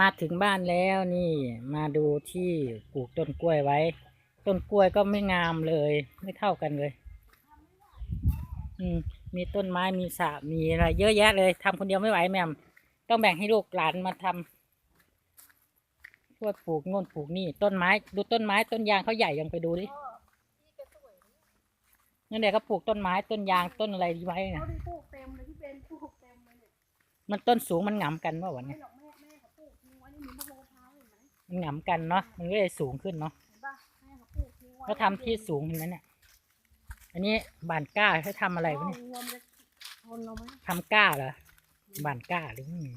มาถึงบ้านแล้วนี่มาดูที่ปลูกต้นกล้วยไว้ ต้นกล้วยก็ไม่งามเลย ไม่เท่ากันเลย อืมมีต้นไม้มีสระมีอะไรเยอะแยะเลยทำคนเดียวไม่ไหวแม่มต้องแบ่งให้ลูกหลานมาทำช่วยปลูกโน่นปลูกนี่ ต้นไม้ ดูต้นไม้ต้นยางเขาใหญ่ยังไปดูดินั่นแหละก็ปลูกต้นไม้ต้นยางต้นอะไรไว้เนี่ยเขาได้ปลูกเต็มเลยที่เป็นปลูกเต็มเลยเนี่ยมันต้นสูงมันหงำกันว่าวันไม่นี้ มมันหงำกันเนาะมันก็เลยสูงขึ้นเนาะเห็นปะแม่เขาปลูกทิ้งไว้เขาทำที่สูงเห็นไหมเนี่ยอันนี้บานก้าเขาทำอะไรวะเนี่ยงวมจะทนเราไหมทำก้าเหรอบานก้าหรืออืม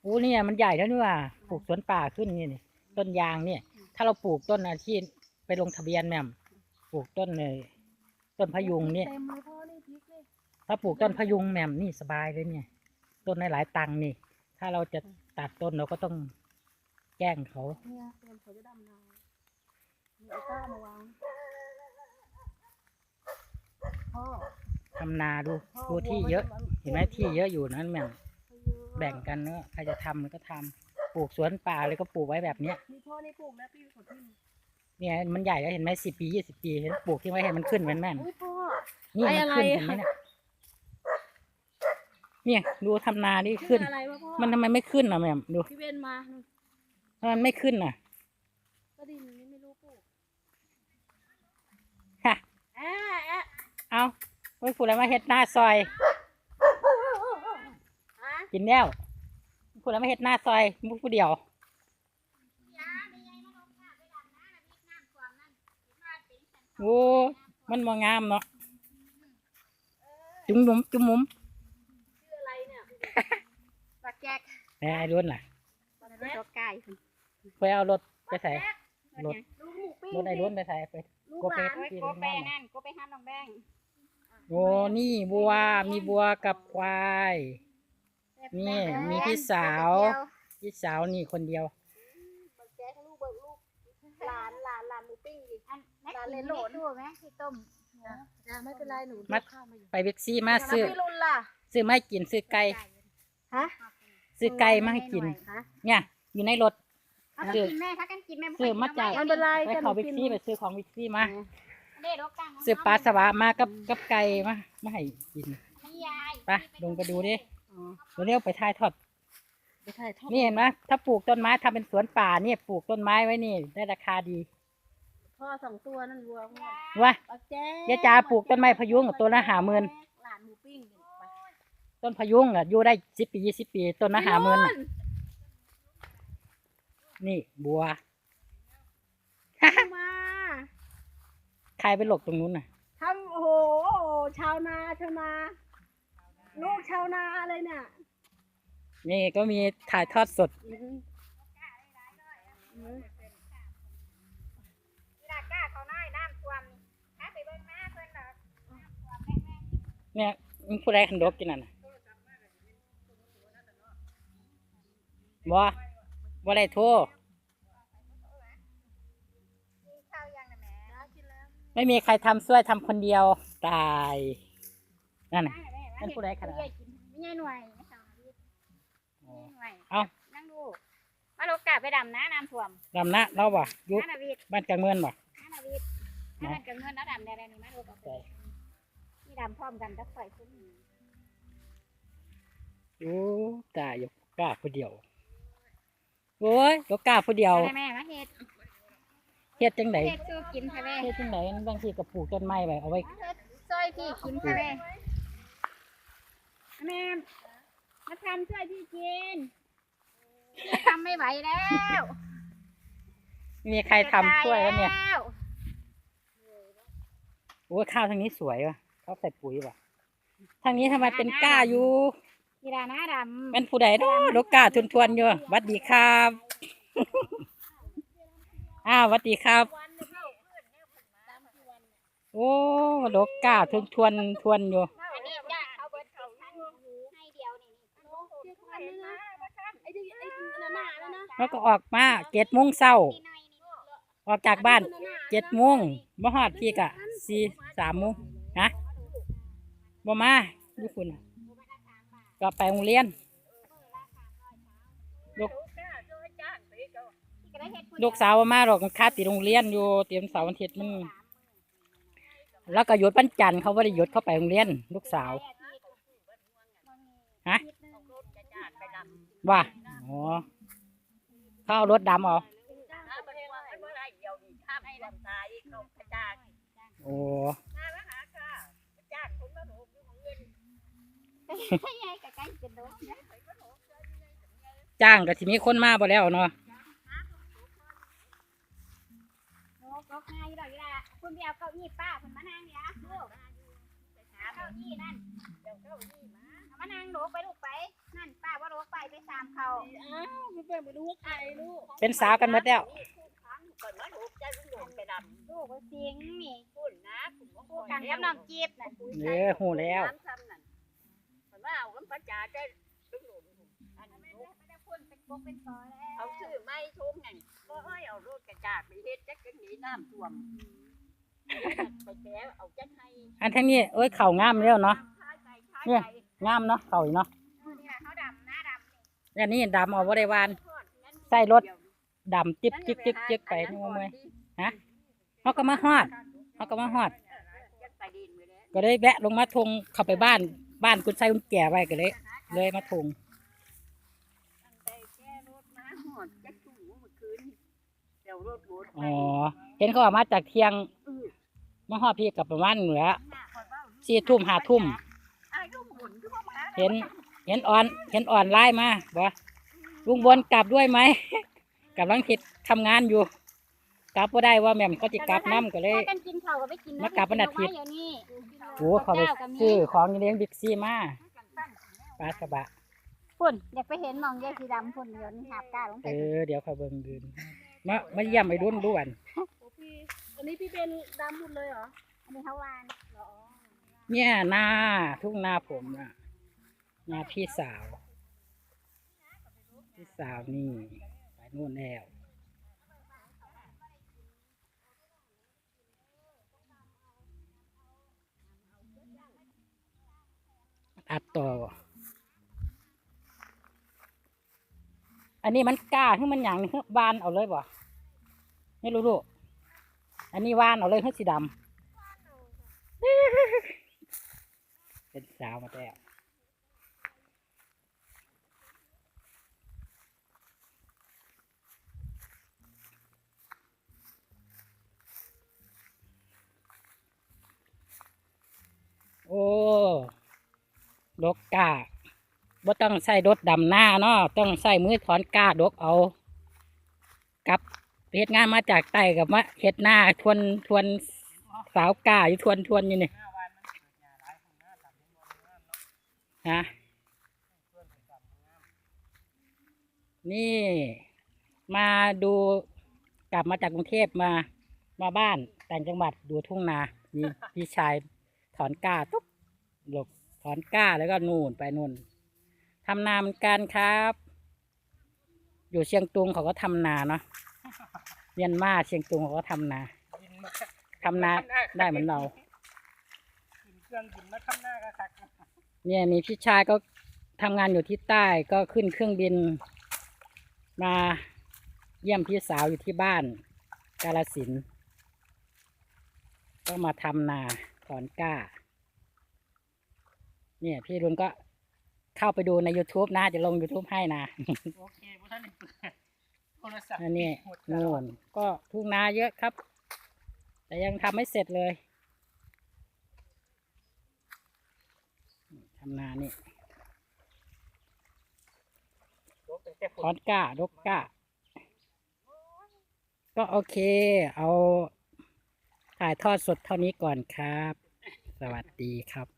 โอ้เนี่ยมันใหญ่แล้วนี่ว่าปลูกสวนป่าขึ้นนี่นี่ต้นยางเนี่ย ถ้าเราปลูกต้นอาชีพไปลงทะเบียนแม่มปลูกต้นเลยต้นพะยุงเนี่ยเต็มเลยพ่อนี่พริกเลยถ้าปลูกต้นพะยุงแหม่มนี่สบายเลยเนี่ย ต้นได้หลายตังค์นี่ ถ้าเราจะตัดต้นเราก็ต้องแกล้งเขา เนี่ยเตรียมเขาจะดำนามีเอาก้ามาวางพ่อทำนาดูพ่อดูที่เยอะเห็นไหมที่เยอะอยู่นั้นแหม่มแบ่งกันเนอะใครจะทำมันก็ทำปลูกสวนป่าเลยก็ปลูกไว้แบบเนี้ยนี่พ่อนี่ปลูกแล้วพี่ขอที่เนี่ยมันใหญ่แล้วเห็นไหมสิบปียี่สิบปีเห็นปลูกที่ไว้เห็นมันขึ้นเหมือนแม่นอุ้ยพ่อ นี่ไอ้มันอะไรขึ้นเห็นไหมเนี่ย เนี่ยดูทำนาดิชื่ขึ้อนอะไรวะพ่อมันทำไมไม่ขึ้นอะแม่มดูพี่เบนมานู่นทำไมมันไม่ขึ้นอะ ก็ดินนี้ไม่รู้ปลูกฮะ แอะแอะเอาไว้พูดอะไรมาเฮ็ดหน้าซอย ฮะกินแล้วพูดอะไรมาเฮ็ดหน้าซอยมุกผู้เดียว โอ้ มันมองามเนาะ จุ้มหมุมจุ้มหมุม ชื่ออะไรเนี่ย ปลาแจกแหน่ไอ้รุ่นน่ะปลาแจกไก่ไปเอารถไปใส่รถลูกหมูปิ้งรถไอ้รุ่นไปใส่ไปลูกโกหเป็ลาดนกินโกนั่แปนน่ะนั่นโกไปห้ามน้องแบงโอ้นี่บัวมีบัวกับควายนี่มีพี่สาวพี่สาวนี่คนเดียวปลาแจกลูกเบิกลูกหลานหลานหลานหมูปิ้งดิอันแม่ร้านกินเลนไม่โหลดตู้ไหมที่ต้มจ้ะไม่เป็นไรหนูมัเดี๋ดยวข้าวมาอยู่ไปเบ็กซี่มาซื้อแล้วพี่รุนล่ะซื้อไม่กินซื้อไก่ฮะ ซื้อไก่มาให้กินฮะเนี่ย อยู่ในรถ เอาไปกินแม่ถ้ากันกินแม่ซื้อมาจ่ายไม่เป็นไรไปเขาเบ็กซี่ไปซื้อของเบ็กซี่มาเด็ดรกกังซื้อปลาสวะมากับกับไก่มามาให้กินพี่ยายไปลงไปดูดิอ๋อเร็วๆไปถ่ายทอดไม่ใช่ทอดนี่เห็นไหมถ้าปลูกต้นไม้ทำเป็นสวนป่าเนี่ยปลูกต้นไม้ไว้นี่ ได้ราคาดี พ่อสองตัวนั่นวัวพ่อว่าปลาแจกยายจาปลูกต้นไม้พะยุงกับตัวละหาหมื่น หลานหมูปิ้งเนี่ยไป ต้นพะยุงอะอยู่ได้สิบปียี่สิบปี ต้นละหาหมื่นน่ะนี่บัวมาใครไปหลบตรงนู้นน่ะทำโอ้โหชาวนาชาวนาลูกชาวนาอะไรเนี่ยนี่ก็มีถ่ายทอดสด อืมอืมนี่ละก้าเขาน้อยน้ำท่วมนี่ถ้าไปเบิ่งหน้าเพิ่นดอกน้ำท่วมแม่เนี่ยมึงผู้ใดขันดกกินน่ะนะ บ่บ่ได้โทรกินข้าวยังนะแม่กินแล้วไม่มีใครทำช่วยทำคนเดียว ตาย นั่นน่ะได้แม่นั่นผู้ใดขนาดไม่กินไม่ใช่หน่วยไม่ใช่หน่วยเอ้านั่งดูมาโลกาไปดำนะน้ำท่วมดำนะเราบ่อยุน้านาวิดบ้านกลางเมืองบ่น้านาวิดน้านั่นกับเงินน้าดำแดงนี่มาโลกาไปนี่ดำพร้อมกันจะปล่อยขึ้นโอ้ตายอยู่กล้าผู้เดียว โอ้ยยกกล้าผู้เดียวได้แม่มาเฮ็ดเฮ็ดจังไดเฮ็ดสู้กินค่ะแม่เฮ็ดจังไดบางทีก็ปลูกต้นไม้ไว้เอาไว้มาเฮ็ดซอยพี่กินค่ะแม่แม่มาทำช่วยพี่กินพี่ทำไม่ไหวแล้วมีใครทำช่วยแล้วเนี่ยจะตาแล้วโอ้ยข้าวทางนี้สวยว่ะเขาใส่ปุ๋ยว่ะทางนี้ทำไมเป็นกล้าอยู่ กีฬาหน้าดำเป็นผู้ใดเนาะดกกล้าทวนทวนๆอยู่หวัดดีครับอ้าวหวัดดีครับ โอ้ดกกล้าทวนทวนๆทวนอยู่อันนี้จ้าเขาเบิดเขาให้เดียวนี่อันนี้นะไอ้ที่ไอ้นั่นน่ะนั่นนะแล้วก็ออกมาเจ็ดโมงเช้านี่หน่อยนี่ออกจากบ้านเจ็ดโมงบ่ฮอดพี่กะสี่สามโมงฮะบ่มาอยู่คุณน่ะ ก็ไปโรงเรียนเลูกที่ก็ได้เฮ็ดผู้เดียลูกสาวมาหรอกมันคาติโรงเรียนอยู่เตรียมเสาร์วันอาทิตย์มันแล้วก็หยุดวันจันทร์เขาไม่ได้หยุดเข้าไปโรงเรียน ลูกสาวฮะว่าอ๋อเขาเอารถดำเอาโอ้ ใช่ไงใกล้ๆ จะโดนนะจ้างก็ทีนี้คนมาบ่แล้วเนาะโอ้ก็ง่ายอยู่ดอกอีล่ะคุณไปเอาเก้าอี้ป้าคุณมานั่งเนี่ยลูกหาเก้าอี้นั่นเอามานั่งโหลกไปลูกไป นั่นป้าว่าโหลกไปไปสามเขาอ้าวไม่เป็นมาดูว่าใครลูก เป็นสาวกันหมดแล้วลูกก็เสียงนี่คู่กันกับน้องจี๊บน่ะเออหูแล้ว ไม่ได้พูดเป็นกกเป็นกอแล้วเอาชื่อไม่ทุ่งไงก็เอ้ยเอารถกระจากไปเฮ็ดจักจังหนีน้ำท่วมไปแก้เอาจักให้อันทั้งนี้เอ้ยเข่างามแล้วเนาะท้ายไปท้ายเนี่ยไปงามเนาะเข่าอีกเนาะนี่ล่ะเขาดำหน้าดำนี่อันนี้ดำเอาบ่ได้วานใส่รถดำจิ๊บจิ๊บจิ๊บจิ๊บไปนี่ว่าเมื่อยเขาก็มาฮอดเขาก็มาฮอดจักไปดินไปแล้วก็เลยแวะลงมาทงเข้าไปบ้าน บ้านคุณใส่คุณแก่ไว้ก็เลย เลยมาทงไปแก้รถมาหอดจักทุ่งเมื่อคืนเดี๋ยวรถรถไปอ๋อเห็นเขาว่ามาจากเที่ยงมาฮอดพี่กับประมาณเหนือสี่ทุ่มห้าทุ่มอายุหมุนคือว่ามาเห็น เห็นอ่อน เห็นอ่อนไล่มาบ่ลุงบนกลับด้วยไหมกำลังคิดทำงานอยู่ กลับก็ได้ว่าแม่มเขาจะกลับน้ำก็เลยพากันกินข้าวก็ไปกินมากลับวันอาทิตย์ เดี๋ยวนี้โอ้เขาไปซื้อของอยู่เลี้ยงบิ๊กซีมาปลากระบะ พุ่นอยากไปเห็นหมองแยกสีดำพุ่นเดี๋ยวนี้หาบกล้าลงไปเออเดี๋ยวเขาเบิ่งดืนมามาเยี่ยมไปรุ่นด้วนโอ้พี่อันนี้พี่เป็นดำหมดเลยเหรออันนี้เขาวานเนี่ยหน้าทุ่งนาผมน่ะหน้าพี่สาว พี่สาวนี่ไปนู่นแล้ว อัดต่อ อันนี้มันกล้าขึ้นมันหยังนี่คือวานเอาเลยบ่ไม่รู้ลูกอันนี้วานเอาเลยคือสีดำเป็นสาวมาแล้วโอ้ ดกกาบ่ต้องใส่รถดำหน้าเนาะต้องใส่มือถอนกาดกเอากลับเฮ็ดงานมาจากใต้กับมาเฮ็ดหน้าทวนทวนสาวกาอยู่ทวนทวนอยู่นี่ฮะนี่ มาดูกลับมาจากกรุงเทพมา มาบ้านแต่งจังหวัดดูทุ่งนามีพี่ชายถอนกาตุ๊บหลบถ อนกล้าแล้วก็นู่นไปนู่นทำนาเหมือนกันครับ อยู่เชียงตุงเขาก็ทำนาเนาะเมียนมาเชียงตุงเขาก็ทำนาทำนาได้เหมือนเราเครื่องบินมาทำหน้าก็คักเนี่ยมีพี่ชายก็ทำงานอยู่ที่ใต้ก็ขึ้นเครื่องบิน มาเยี่ยมพี่สาวอยู่ที่บ้าน กาลสินธุ์ก็มาทำนาถอนกล้า เนี่ยพี่รุนก็เข้าไปดูใน YouTube นะจะลง YouTube ให้นะ โอเคพวกท่านได้เปิดโทรศัพท์อันนี้หมดนู่นก็ทุ่งนาเยอะครับ แต่ยังทำไม่เสร็จเลยทำนานี่รถแต่ถอนกล้าดกกล้า ก็โอเค เอาถ่ายทอดสดเท่านี้ก่อนครับ สวัสดีครับ